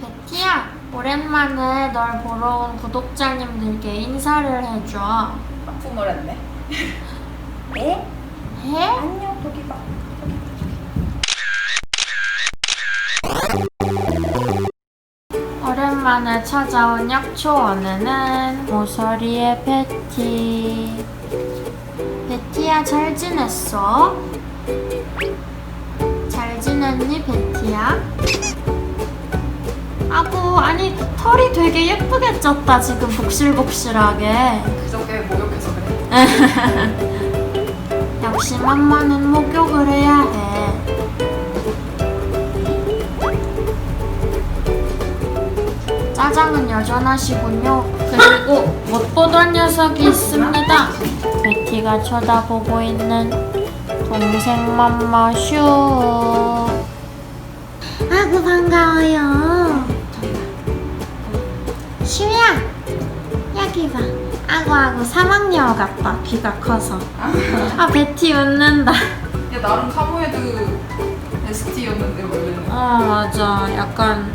베티야, 오랜만에 널 보러 온 구독자님들께 인사를 해줘. 하품을 했네. 네? 해? 안녕, 도기봐. 오랜만에 찾아온 약초원에는 모서리의 베티. 베티야, 잘 지냈어? 잘 지냈니, 베티야? 아구, 아니, 털이 되게 예쁘게 쪘다, 지금 복실복실하게. 그저께 목욕해서 그래. 역시 맘마는 목욕을 해야 해. 짜장은 여전하시군요. 그리고 못 보던 녀석이 있습니다. 베티가 쳐다보고 있는 동생 맘마 슈. 아구 반가워요. 슈야, 여기 봐. 아구 사막여우 같다. 귀가 커서. 아 베티 웃는다. 야, 나름 카모헤드 ST였는데, 원래는. 어 맞아. 약간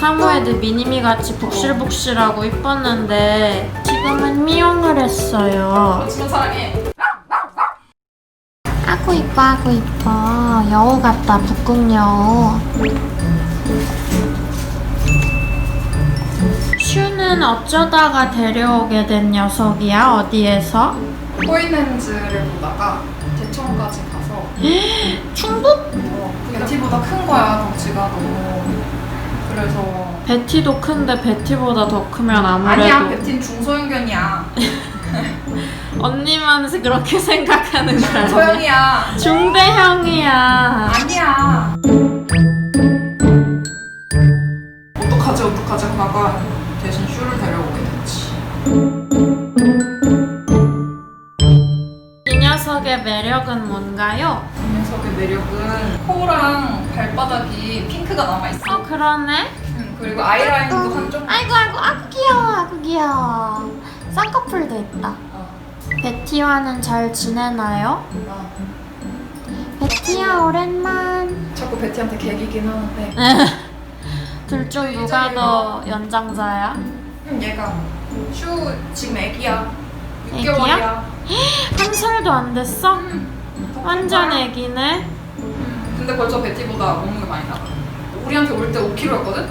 사모예드 미니미 같이 복실복실하고 이뻤는데 지금은 미용을 했어요. 그렇지만 사랑해. 아구 이뻐 아구 이뻐. 여우 같다 북극 여우. 슈는 어쩌다가 데려오게 된 녀석이야 어디에서? 포이넨즈를 보다가 대천까지 가서 충북? 어, 베티보다 큰 거야, 덩치가 너무. 그래서. 베티도 큰데 베티보다 더 크면 아무래도 아니야, 베티는 중소형견이야. 언니만 그렇게 생각하는 거야. 소형이야. 중대형이야. 아니야. 대신 슈를 데려오게 됐지. 이 녀석의 매력은 뭔가요? 이 녀석의 매력은 코랑 발바닥이 핑크가 남아있어. 어 그러네. 음, 그리고 아이라인도 한쪽. 아이고 아이고 아구 귀여워 아구 귀여워. 쌍꺼풀도 있다. 어, 베티와는 잘 지내나요? 어. 베티야 오랜만. 자꾸 베티한테 개기긴 하는데. 둘 중 누가 더 연장자야? 음, 얘가 슈 지금 애기야. 애기야? 6개월이야. 한 살도 안 됐어? 음, 완전 애기네. 음, 근데 벌써 베티보다 몸무게 많이 나가. 우리한테 올 때 5kg였거든?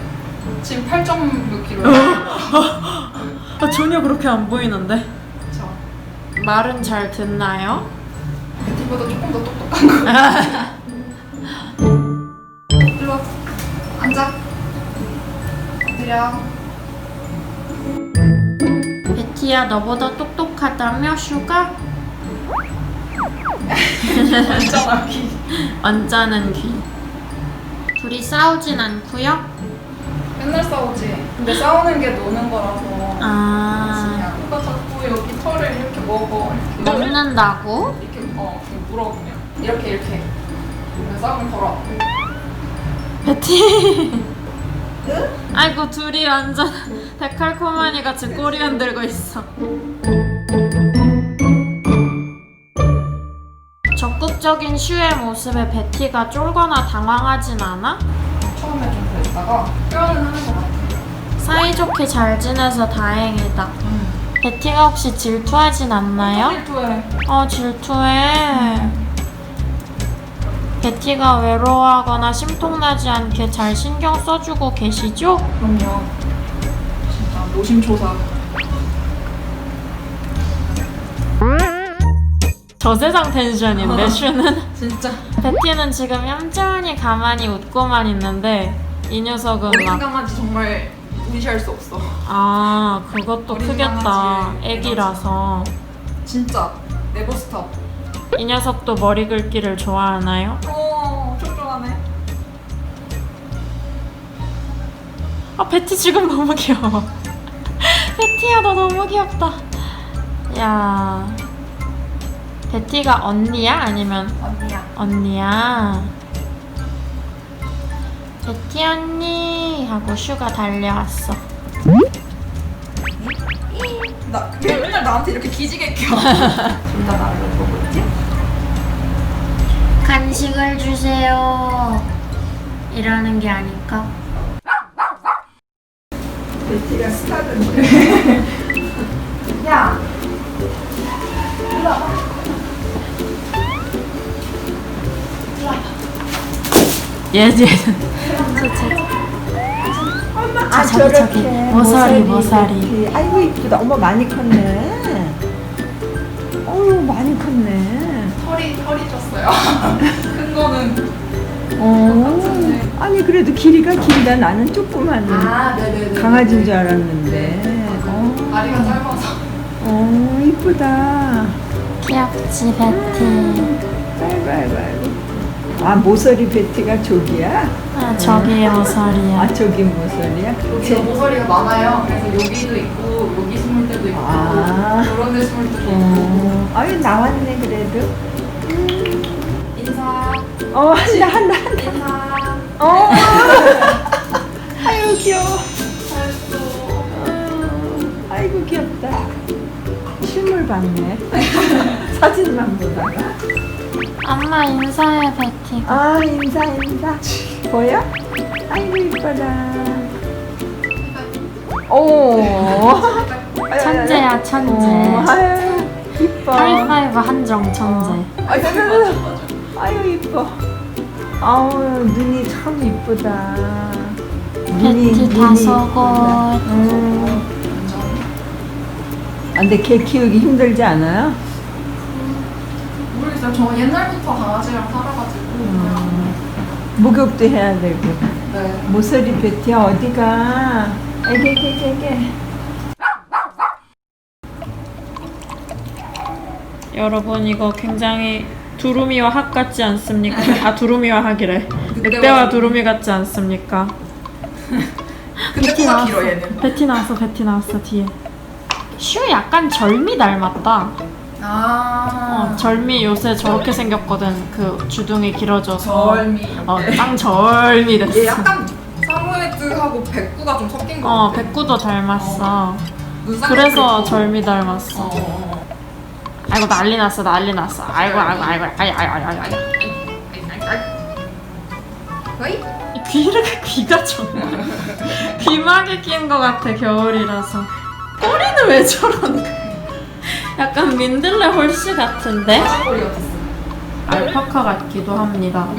지금 8.6kg. 아, 전혀 그렇게 안 보이는데. 자, 말은 잘 듣나요? 베티보다 조금 더 똑똑한 거. 엎드려. 베티야 너보다 똑똑하다며 슈가? 앉아, 귀. 언짢은 귀. 둘이 싸우진 않고요? 맨날 싸우지. 근데 싸우는 게 노는 거라서. 아 그냥 누가 자꾸 여기 털을 이렇게 먹어. 이렇게. 먹는다고? 이렇게 어 이렇게 물어 그냥 이렇게 이렇게 싸우면 걸어 베티. 응? 아이고 둘이 완전 데칼코마니 같이 꼬리 흔들고 있어. 적극적인 슈의 모습에 베티가 쫄거나 당황하진 않아? 처음에 좀 그랬다가 표현은 하는 것 같아 사이좋게 잘 지내서 다행이다. 베티가 혹시 질투하진 않나요? 질투해 어 질투해. 베티가 외로워하거나 심통나지 않게 잘 신경 써주고 계시죠? 그럼요. 진짜 노심초사. 저 세상 텐션인데 슈는? 진짜. 베티는 지금 얌전히 가만히 웃고만 있는데 이 녀석은 막 강아지 정말 무시할 수 없어. 아 그것도 크겠다. 강아지, 애기라서. 진짜. 네버스톱 이 녀석도 머리 긁기를 좋아하나요? 어 촉촉하네. 아 베티 지금 너무 귀여워. 베티야 너 너무 귀엽다. 야 베티가 언니야? 아니면 언니야. 언니야? 베티 언니 하고 슈가 달려왔어 나 왜 맨날 나한테 이렇게 기지개 껴. 둘다 나를 보고 있지? 간식을 주세요. 이러는 게 아닐까? 베티가 스타던데. 야, 얘지 엄마 아, 저기, 저기. 모서리, 모서리. 베티. 아이고 이쁘다. 어머 많이 컸네. 어우 많이 컸네. 털이 털이 쪘어요. 큰 거는 어. 아니 그래도 길이가 길다. 나는 조그만 아 네네네. 강아지인 줄 알았는데. 어, 다리가 짧아서. 어 이쁘다. 귀엽지 베티 아이고 아 모서리 베티가 저기야? 아 저기에 모서리야 아 저기 모서리야? 여기 모서리가 많아요. 그래서 여기도 있고 여기 숨을 때도 있고 아. 이런 데 숨을 때도 있고. 어. 아유 나왔네 그래도. 인사 어 한다 한다 한다. 인사. 어. 아유 귀여워. 잘했어. 어, 아이고 귀엽다. 춤을 봤네. 사진만 보다가. 엄마 인사해 베티 아 인사 인사. 보여? 아이고 이뻐라. 오. 천재야 천재 어, 아유 이뻐. 하이파이브 한정 천재 아, 자, 자, 자. 아유 이뻐. 아우 눈이 참 이쁘다. 베티 다소곳 음. 아, 근데 개 키우기 힘들지 않아요? 모르겠어요. 저 옛날부터 강아지랑 살아가지고 그냥 목욕도 해야 되고. 네. 모서리 베티야 어디가? 에게게게게. 여러분 이거 굉장히 두루미와 학 같지 않습니까? 아 두루미와 학이래. 늑대와 두루미 같지 않습니까? 근데 베티 코가 나왔어 길어 얘는. 베티 나왔어 베티 나왔어 뒤에 슈 약간 절미 닮았다 아. 어, 절미 요새 저렇게 생겼거든 그 주둥이 길어져서 절미. 어, 짱 절미 됐어 얘 약간 사모예드하고 백구가 좀 섞인 거 어 같아. 백구도 닮았어 눈쌍꺼풀 그래서 있고. 절미 닮았어 어, 어, 어. 아이고 난리 났어 난리 났어 아이고 아이고 아이고 아이고 아이고 아이고 아이고 어이? 귀를 귀가 정말 귀막에 낀것 같아 겨울이라서 꼬리는 왜 저런 약간 민들레 홀씨 같은데 꼬리. 알파카 같기도 합니다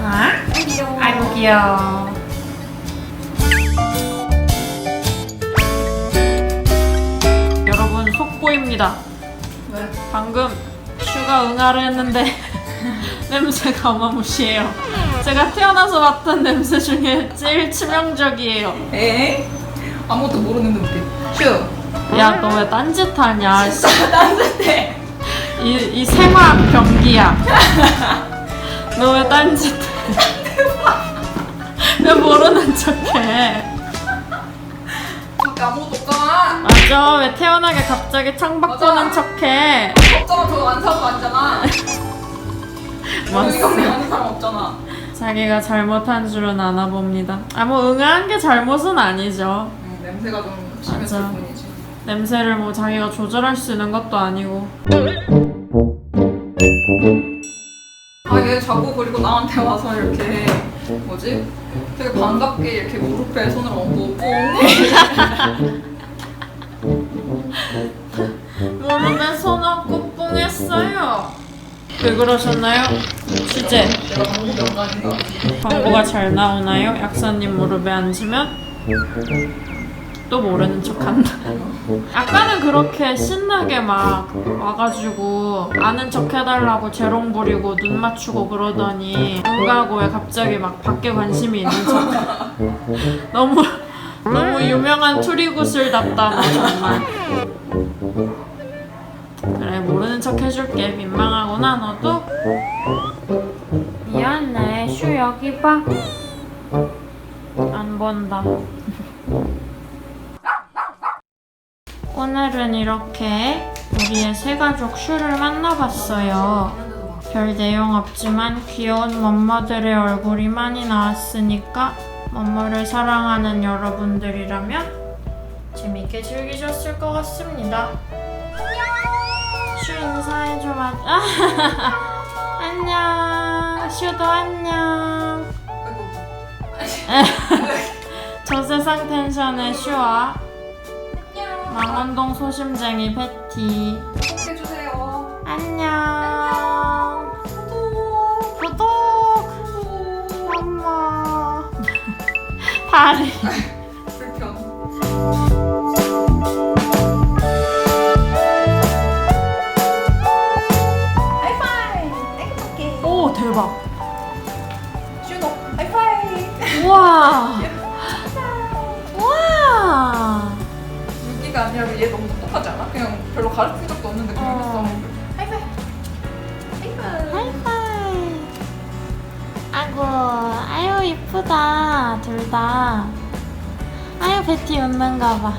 아? 귀여워. 아이고 귀여워 여러분 속보입니다 왜? 방금 슈가 응아를 했는데 냄새가 어마무시해요. 제가 태어나서 맡은 냄새 중에 제일 치명적이에요. 에? 아무것도 모르는 눈빛. 슈. 야, 너 왜 딴짓하냐? 씨. 딴짓해. 이, 이 생화 병기야. 너 왜 딴짓해? 왜 모르는 척해? 밖에 아무것도 없잖아. 맞아, 왜 태어나게 갑자기 창밖보는 맞아. 척해? 없잖아. 저거 안 사고 앉잖아. 여기 경리 하는 사람 없잖아. 자기가 잘못한 줄은 아나 봅니다. 아, 뭐 응아한 게 잘못은 아니죠. 음, 냄새가 좀 심했을 맞아. 뿐이지. 냄새를 뭐 자기가 조절할 수 있는 것도 아니고 아, 얘 자꾸 그리고 나한테 와서 이렇게 뭐지? 되게 반갑게 이렇게 무릎에 손을 얹고 뽕. 무릎에 손 얹고 뿡했어요 왜 그러셨나요? 취재 내가 너무? 광고가 잘 나오나요? 약사님 무릎에 앉으면 또 모르는 척한다. 아까는 그렇게 신나게 막 와가지고 아는 척 해달라고 재롱 부리고 눈 맞추고 그러더니 응가고에 갑자기 막 밖에 관심이 있는 척. 너무 너무 유명한 투리구슬답다 너 정말. 그래 모르는 척 해줄게. 민망하구나 너도. 미안해 슈 여기 봐 안 본다 오늘은 이렇게 우리의 새 가족 슈를 만나봤어요. 별 내용 없지만 귀여운 멈머들의 얼굴이 많이 나왔으니까 멈머를 사랑하는 여러분들이라면 재밌게 즐기셨을 것 같습니다. 슈 인사해줘. 맞 안녕. 슈도 안녕. 저 세상 텐션의 슈아 안녕. 망원동 소심쟁이 베티 구독해주세요. 안녕 구독. 구독 엄마 다리 불편. 하이파이브. 땡땡게. 오 대박. 하이파이브. 우와 우와 아니라 얘 너무 똑똑하지 않아? 그냥 별로 가르친 적도 없는데 그냥 어. 했어. 하이파이브. 하이파이브. 하이파이 아이고 아유 이쁘다 둘 다 아유 베티 웃는가 봐